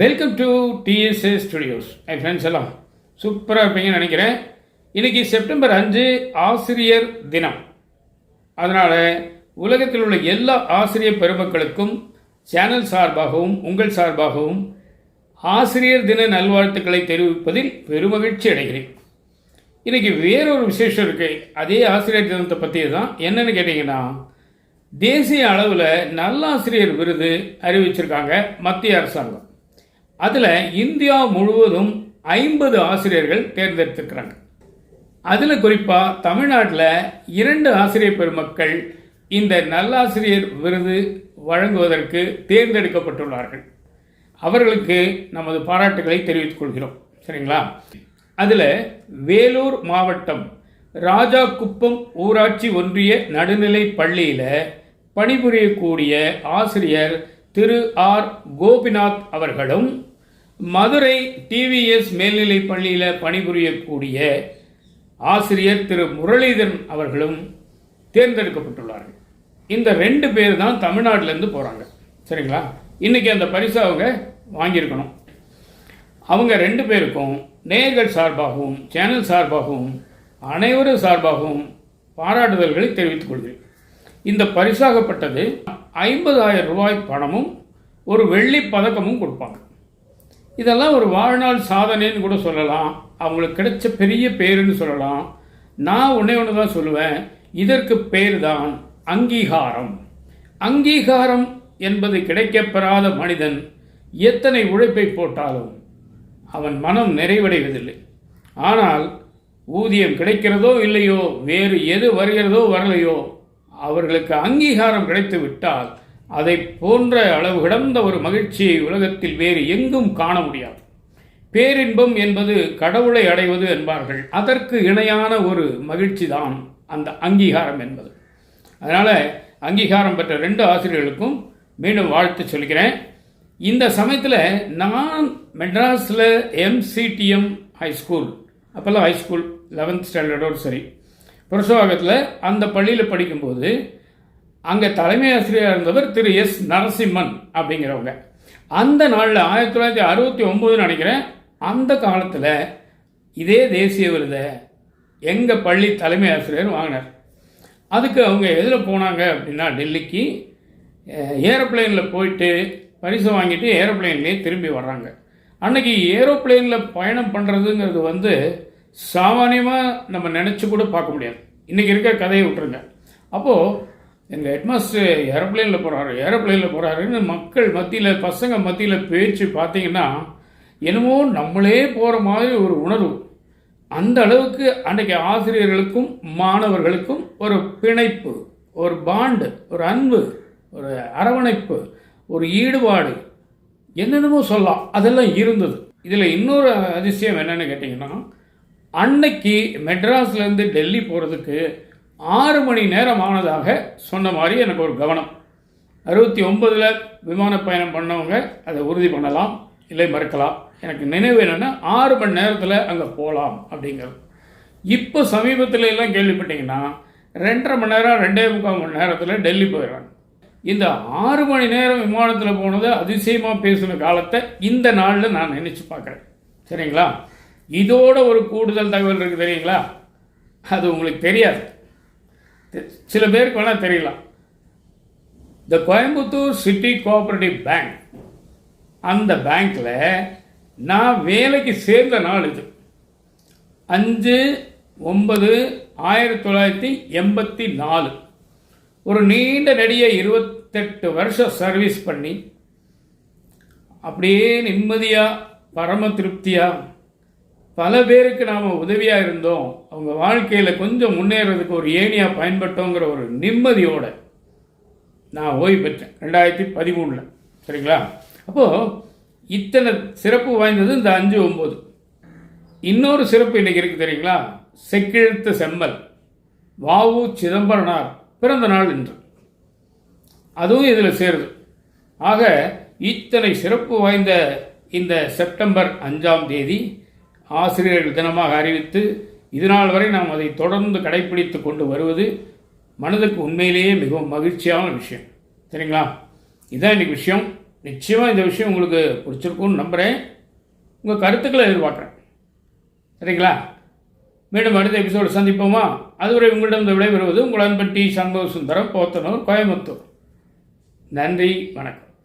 Welcome to DSA studios என் friends எல்லாம் சூப்பராக இருப்பீங்கன்னு நினைக்கிறேன். இன்னைக்கு செப்டம்பர் அஞ்சு ஆசிரியர் தினம். அதனால் உலகத்தில் உள்ள எல்லா ஆசிரியர் பெருமக்களுக்கும் சேனல் சார்பாகவும் உங்கள் சார்பாகவும் ஆசிரியர் தின நல்வாழ்த்துக்களை தெரிவிப்பதில் பெருமகிழ்ச்சி அடைகிறேன். இன்றைக்கி வேறொரு விசேஷம் இருக்குது அதே ஆசிரியர் தினத்தை பற்றி தான் என்னென்னு கேட்டிங்கன்னா தேசிய அளவில் நல்லாசிரியர் விருது அறிவிச்சிருக்காங்க மத்திய அரசாங்கம். அதில் இந்தியா முழுவதும் ஐம்பது ஆசிரியர்கள் தேர்ந்தெடுத்திருக்கிறாங்க. அதில் குறிப்பாக தமிழ்நாட்டில் இரண்டு ஆசிரியர் பெருமக்கள் இந்த நல்லாசிரியர் விருது வழங்குவதற்கு தேர்ந்தெடுக்கப்பட்டுள்ளார்கள். அவர்களுக்கு நமது பாராட்டுகளை தெரிவித்துக் கொள்கிறோம். சரிங்களா? அதில் வேலூர் மாவட்டம் ராஜாக்குப்பம் ஊராட்சி ஒன்றிய நடுநிலை பள்ளியில் பணிபுரியக்கூடிய ஆசிரியர் திரு ஆர் கோபிநாத் அவர்களும் மதுரை டிவிஎஸ் மேல்நிலை பள்ளியில் பணிபுரியக்கூடிய ஆசிரியர் திரு முரளிதரன் அவர்களும் தேர்ந்தெடுக்கப்பட்டுள்ளார்கள். இந்த ரெண்டு பேர் தான் தமிழ்நாட்டிலேருந்து போகிறாங்க சரிங்களா? இன்றைக்கி அந்த பரிசு அவங்க வாங்கியிருக்கணும். அவங்க ரெண்டு பேருக்கும் நேயர்கள் சார்பாகவும் சேனல் சார்பாகவும் அனைவரும் சார்பாகவும் பாராட்டுதல்களை தெரிவித்துக் கொள்கிறேன். இந்த பரிசாகப்பட்டது ஐம்பதாயிரம் ரூபாய் பணமும் ஒரு வெள்ளி பதக்கமும் கொடுப்பாங்க. இதெல்லாம் ஒரு வாழ்நாள் சாதனைன்னு கூட சொல்லலாம். அவங்களுக்கு கிடைச்ச பெரிய பேருன்னு சொல்லலாம். நான் ஒன்றே ஒன்று தான் சொல்லுவேன். இதற்கு பேர் தான் அங்கீகாரம். அங்கீகாரம் என்பது கிடைக்கப்பெறாத மனிதன் எத்தனை உழைப்பை போட்டாலும் அவன் மனம் நிறைவடைவதில்லை. ஆனால் ஊதியம் கிடைக்கிறதோ இல்லையோ வேறு எது வருகிறதோ வரலையோ அவர்களுக்கு அங்கீகாரம் கிடைத்து விட்டால் அதை போன்ற அளவு கிடந்த ஒரு மகிழ்ச்சியை உலகத்தில் வேறு எங்கும் காண முடியாது. பேரின்பம் என்பது கடவுளை அடைவது என்பார்கள். அதற்கு இணையான ஒரு மகிழ்ச்சி தான் அந்த அங்கீகாரம் என்பது. அதனால் அங்கீகாரம் பெற்ற ரெண்டு ஆசிரியர்களுக்கும் மீண்டும் வாழ்த்து சொல்கிறேன். இந்த சமயத்தில் நான் மெட்ராஸில் எம்சிடிஎம் ஹைஸ்கூல் அப்போல்லாம் ஹைஸ்கூல் லெவன்த் ஸ்டாண்டர்டோடு சரி. புரசவாகத்தில் அந்த பள்ளியில் படிக்கும்போது அங்கே தலைமை ஆசிரியராக இருந்தவர் திரு எஸ் நரசிம்மன் அப்படிங்கிறவங்க. அந்த நாளில் ஆயிரத்தி தொள்ளாயிரத்தி அறுபத்தி ஒம்போதுன்னு நினைக்கிறேன். அந்த காலத்தில் இதே தேசிய விருதை எங்கள் பள்ளி தலைமை ஆசிரியர் வாங்கினார். அதுக்கு அவங்க எதில் போனாங்க அப்படின்னா டெல்லிக்கு ஏரோப்ளேனில் போயிட்டு பரிசு வாங்கிட்டு ஏரோப்ளைன்லேயே திரும்பி வர்றாங்க. அன்னைக்கு ஏரோப்ளேனில் பயணம் பண்ணுறதுங்கிறது வந்து சாமானியமாக நம்ம நினச்சி கூட பார்க்க முடியாது. இன்றைக்கி இருக்கிற கதையை விட்டுருங்க. அப்போது எங்கள் ஹெட்மாஸ்டர் ஏரோப்ளேனில் போகிறாரு ஏரோப்ளேனில் போகிறாருன்னு மக்கள் மத்தியில் பசங்க மத்தியில் பேச்சு பார்த்தீங்கன்னா என்னமோ நம்மளே போகிற மாதிரி ஒரு உணர்வு. அந்த அளவுக்கு அன்றைக்கு ஆசிரியர்களுக்கும் மாணவர்களுக்கும் ஒரு பிணைப்பு ஒரு பாண்டு ஒரு அன்பு ஒரு அரவணைப்பு ஒரு ஈடுபாடு என்னென்னமோ சொல்லலாம். அதெல்லாம் இருந்தது. இதில் இன்னொரு அதிசயம் என்னென்னு கேட்டிங்கன்னா அன்னைக்கு மெட்ராஸ்லேருந்து டெல்லி போகிறதுக்கு ஆறு மணி நேரம் ஆனதாக சொன்ன மாதிரி எனக்கு ஒரு கவனம். அறுபத்தி ஒன்பதில் விமான பயணம் பண்ணவங்க அதை உறுதி பண்ணலாம் இல்லை மறுக்கலாம். எனக்கு நினைவு என்னென்னா ஆறு மணி நேரத்தில் அங்கே போகலாம் அப்படிங்கிறது. இப்போ சமீபத்தில் எல்லாம் கேள்விப்பட்டீங்கன்னா ரெண்டரை மணி நேரம் ரெண்டே முக்கால் மணி நேரத்தில் டெல்லி போயிடுறாங்க. இந்த ஆறு மணி நேரம் விமானத்தில் போனதை அதிசயமாக பேசின காலத்தை இந்த நாளில் நான் நினச்சி பார்க்குறேன். சரிங்களா? இதோட ஒரு கூடுதல் தகவல் இருக்குது தெரியுங்களா? அது உங்களுக்கு தெரியாது. சில பேருக்கு வேணால் தெரியலாம். The Coimbatore city cooperative bank அந்த பேங்க்கில் நான் வேலைக்கு சேர்ந்த நாள் இது. அஞ்சு ஒன்பது ஆயிரத்தி தொள்ளாயிரத்தி எண்பத்தி நாலு. ஒரு நீண்ட நெடிய இருபத்தெட்டு வருஷம் சர்வீஸ் பண்ணி அப்படியே நிம்மதியாக பரம திருப்தியாக பல பேருக்கு நாம் உதவியாக இருந்தோம். அவங்க வாழ்க்கையில் கொஞ்சம் முன்னேறதுக்கு ஒரு ஏணியாக பயன்பட்டோங்கிற ஒரு நிம்மதியோடு நான் ஓய்வு பெற்றேன். ரெண்டாயிரத்தி பதிமூணில். சரிங்களா? அப்போது இத்தனை சிறப்பு வாய்ந்தது இந்த அஞ்சு ஒம்பது. இன்னொரு சிறப்பு இன்றைக்கி இருக்குது தெரியுங்களா? செக்கிழுத்த செம்மல். வாவு சிதம்பரனார் பிறந்த நாள் என்று அதுவும் இதில் சேருது. ஆக இத்தனை சிறப்பு வாய்ந்த இந்த செப்டம்பர் அஞ்சாம் தேதி ஆசிரியர்கள் தினமாக அறிவித்து இதனால் வரை நாம் அதை தொடர்ந்து கடைபிடித்து கொண்டு வருவது மனதுக்கு உண்மையிலேயே மிகவும் மகிழ்ச்சியான விஷயம். சரிங்களா? இதான் இன்றைக்கி விஷயம். நிச்சயமாக இந்த விஷயம் உங்களுக்கு பிடிச்சிருக்கும்னு நம்புகிறேன் உங்கள் கருத்துக்களை எதிர்பார்க்குறேன். சரிங்களா? மீண்டும் அடுத்த எபிசோடு சந்திப்போமா? அதுவரை உங்களிடம் விடைபெறுவது உங்கள் அன்பன் டி சண்முக சுந்தரம் போத்தனூர் கோயம்புத்தூர். நன்றி வணக்கம்.